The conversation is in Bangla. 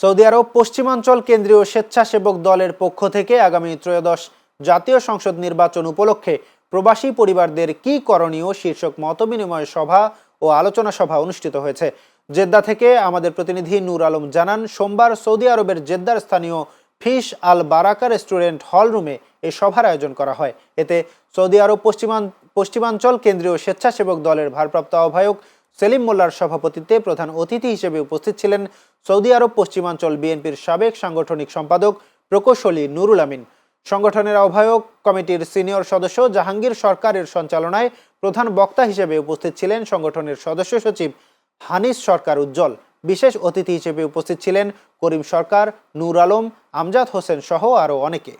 সৌদি আরব পশ্চিমাঞ্চল কেন্দ্রীয় স্বেচ্ছাসেবক দলের পক্ষ থেকে আগামী ত্রয়োদশ জাতীয় সংসদ নির্বাচন উপলক্ষে প্রবাসী পরিবারদের কি করণীয় শীর্ষক মতবিনিময় সভা ও আলোচনা সভা অনুষ্ঠিত হয়েছে। জেদ্দা থেকে আমাদের প্রতিনিধি নূর আলম জানান, সোমবার সৌদি আরবের জেদ্দার স্থানীয় ফিশ আল বারাকা রেস্টুরেন্ট হল রুমে এই সভার আয়োজন করা হয়। এতে সৌদি আরব পশ্চিমাঞ্চল কেন্দ্রীয় স্বেচ্ছাসেবক দলের ভারপ্রাপ্ত আহ্বায়ক সেলিম মোল্লার সভাপতিত্বে প্রধান অতিথি হিসেবে উপস্থিত ছিলেন সৌদি আরব পশ্চিমাঞ্চল বিএনপির সাবেক সাংগঠনিক সম্পাদক প্রকৌশলী নুরুল আমিন। সংগঠনের আহ্বায়ক কমিটির সিনিয়র সদস্য জাহাঙ্গীর সরকারের সঞ্চালনায় প্রধান বক্তা হিসেবে উপস্থিত ছিলেন সংগঠনের সদস্য সচিব হানিস সরকার উজ্জ্বল। বিশেষ অতিথি হিসেবে উপস্থিত ছিলেন করিম সরকার, নূর আলম, আমজাদ হোসেন সহ আরও অনেকে।